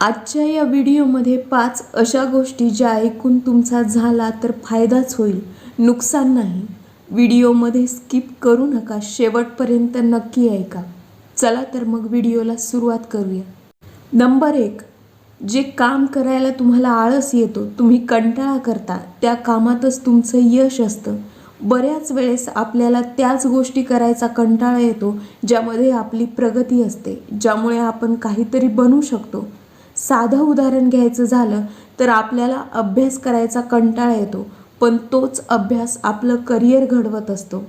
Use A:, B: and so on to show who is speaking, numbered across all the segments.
A: आजच्या या व्हिडिओमध्ये पाच अशा गोष्टी ज्या ऐकून तुमचा झाला तर फायदाच होईल. नुकसान नाही. व्हिडिओमध्ये स्किप करू नका. शेवटपर्यंत नक्की ऐका. चला तर मग व्हिडिओला सुरुवात करूया. नंबर एक जे काम करायला तुम्हाला आळस येतो तुम्ही कंटाळा करता त्या कामातच तुमचं यश असतं. बऱ्याच वेळेस आपल्याला त्याच गोष्टी करायचा कंटाळा येतो ज्यामध्ये आपली प्रगती असते ज्यामुळे आपण काहीतरी बनू शकतो. साधं उदाहरण घ्यायचं झालं तर आपल्याला अभ्यास करायचा कंटाळा येतो पण तोच अभ्यास आपलं करिअर घडवत असतो.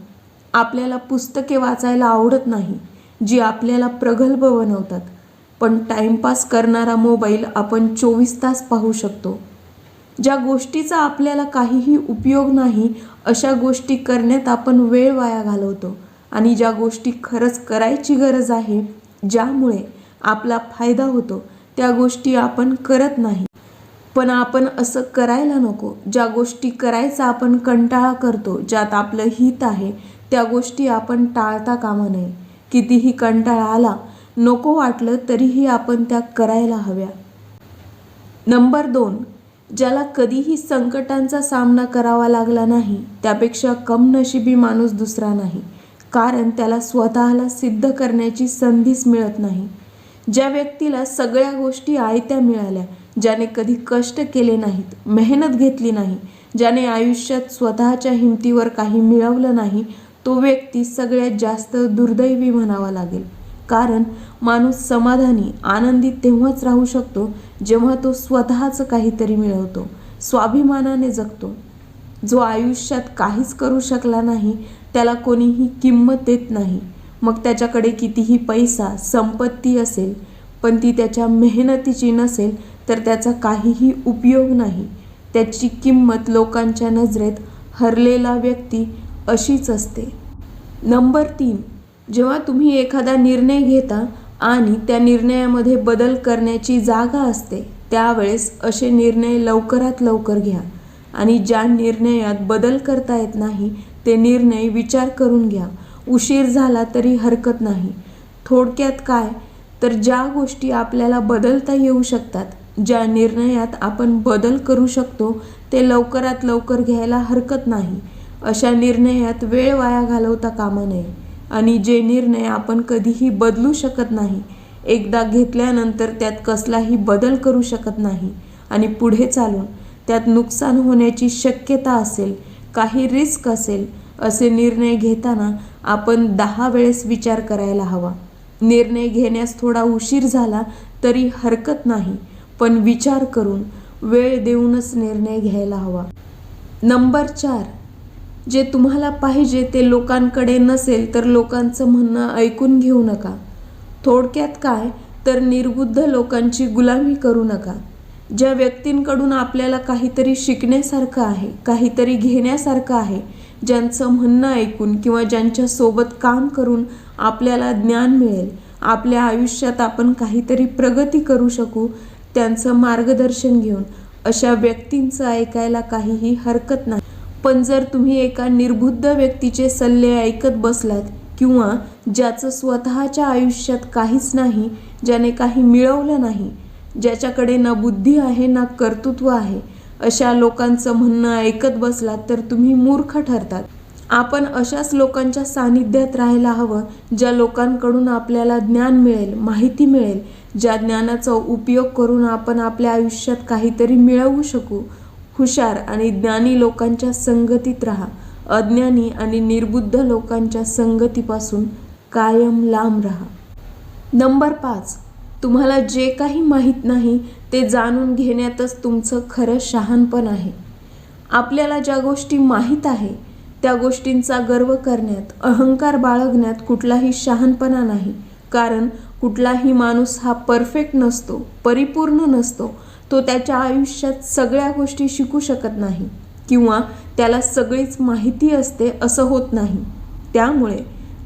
A: आपल्याला पुस्तके वाचायला आवडत नाही जी आपल्याला प्रगल्भ बनवतात. पण टाइमपास करणारा मोबाईल आपण चोवीस तास पाहू शकतो. ज्या गोष्टीचा आपल्याला काहीही उपयोग नाही अशा गोष्टी करण्यात आपण वेळ वाया घालवतो आणि ज्या गोष्टी खरंच करायची गरज आहे ज्यामुळे आपला फायदा होतो त्या गोष्टी आपण करत नाही. पण आपण असं करायला नको. ज्या गोष्टी करायचा आपण कंटाळा करतो ज्यात आपलं हित आहे त्या गोष्टी आपण टाळता कामा नये. कितीही कंटाळा आला नको वाटलं तरीही आपण त्या करायला हव्या. नंबर दोन ज्याला कधीही संकटांचा सामना करावा लागला नाही त्यापेक्षा कमनशिबी माणूस दुसरा नाही. कारण त्याला स्वतःला सिद्ध करण्याची संधीच मिळत नाही. ज्या व्यक्तीला सगळ्या गोष्टी आयत्या मिळाल्या ज्याने कधी कष्ट केले नाहीत मेहनत घेतली नाही ज्याने आयुष्यात स्वतःच्या हिमतीवर काही मिळवलं नाही तो व्यक्ती सगळ्यात जास्त दुर्दैवी म्हणावा लागेल. कारण माणूस समाधानी आनंदी तेव्हाच राहू शकतो जेव्हा तो स्वतःचं काहीतरी मिळवतो स्वाभिमानाने जगतो. जो आयुष्यात काहीच करू शकला नाही त्याला कोणीही किंमत देत नाही. मग त्याच्याकडे कितीही पैसा संपत्ती असेल पण ती त्याच्या मेहनतीची नसेल तर त्याचा काहीही उपयोग नाही. त्याची किंमत लोकांच्या नजरेत हरलेला व्यक्ती अशीच असते. नंबर तीन. जेव्हा तुम्ही एखादा निर्णय घेता आणि त्या निर्णयामध्ये बदल करण्याची जागा असते त्यावेळेस असे निर्णय लवकरात लवकर घ्या आणि ज्या निर्णयात बदल करता येत नाही ते निर्णय विचार करून घ्या. उशीर झाला तरी हरकत नाही. थोडक्यात काय? तर ज्या गोष्टी आपल्याला बदलता येऊ शकतात ज्या निर्णयात आपण बदल करू शकतो ते लवकरात लवकर घ्यायला हरकत नाही. अशा निर्णयात वेळ वाया घालवता कामा नये. आणि जे निर्णय आपण कधीही बदलू शकत नाही एकदा घेतल्यानंतर त्यात कसलाही बदल करू शकत नाही. आणि पुढे चालून त्यात नुकसान होण्याची शक्यता असेल काही रिस्क असेल असे निर्णय घेताना आपण दहा वेळेस विचार करायला हवा. निर्णय घेण्यास थोडा उशीर झाला तरी हरकत नाही पण विचार करून वेळ देऊनच निर्णय घ्यायला हवा. नंबर चार. जे तुम्हाला पाहिजे ते लोकांकडे नसेल तर लोकांचं म्हणणं ऐकून घेऊ नका. थोडक्यात काय? तर निर्बुद्ध लोकांची गुलामी करू नका. ज्या व्यक्तींकडून आपल्याला काहीतरी शिकण्यासारखं आहे काहीतरी घेण्यासारखं आहे ज्यांचं म्हणणं ऐकून किंवा ज्यांच्यासोबत काम करून आपल्याला ज्ञान मिळेल आपल्या आयुष्यात आपण काहीतरी प्रगती करू शकू त्यांचं मार्गदर्शन घेऊन अशा व्यक्तींचं ऐकायला काहीही हरकत नाही. पण जर तुम्ही एका निर्बुद्ध व्यक्तीचे सल्ले ऐकत बसलात किंवा ज्याचं स्वतःच्या आयुष्यात काहीच नाही ज्याने काही मिळवलं नाही ज्याच्याकडे ना बुद्धी आहे ना कर्तृत्व आहे अशा लोकांचं म्हणणं ऐकत बसलात तर तुम्ही मूर्ख ठरतात. आपण अशाच लोकांच्या सानिध्यात राहायला हवं ज्या लोकांकडून आपल्याला ज्ञान मिळेल माहिती मिळेल ज्या ज्ञानाचा उपयोग करून आपण आपल्या आयुष्यात काहीतरी मिळवू शकू. हुशार आणि ज्ञानी लोकांच्या संगतीत राहा. अज्ञानी आणि निर्बुद्ध लोकांच्या संगतीपासून कायम लांब राहा. नंबर पाच. तुम्हाला जे काही माहीत नाही ते जाणून घेण्यातच तुमचं खरं शहाणपण आहे. आपल्याला ज्या गोष्टी माहीत आहे त्या गोष्टींचा गर्व करण्यात अहंकार बाळगण्यात कुठलाही शहाणपणा नाही. कारण कुठलाही माणूस हा परफेक्ट नसतो परिपूर्ण नसतो तो त्याच्या आयुष्यात सगळ्या गोष्टी शिकू शकत नाही किंवा त्याला सगळीच माहिती असते असं होत नाही. त्यामुळे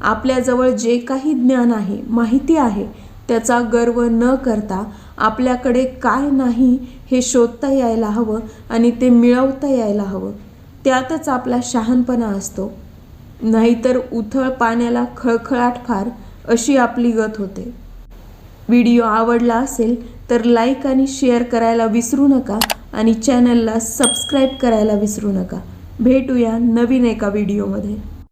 A: आपल्याजवळ जे काही ज्ञान आहे माहिती आहे त्याचा गर्व न करता आपल्याकडे काय नाही हे शोधता यायला हवं आणि ते मिळवता यायला हवं. त्यातच आपला शहाणपणा असतो. नाहीतर उथळ पाण्याला खळखळाट फार अशी आपली गत होते. व्हिडिओ आवडला असेल तर लाईक आणि शेअर करायला विसरू नका आणि चॅनलला सबस्क्राईब करायला विसरू नका. भेटूया नवीन एका व्हिडिओमध्ये.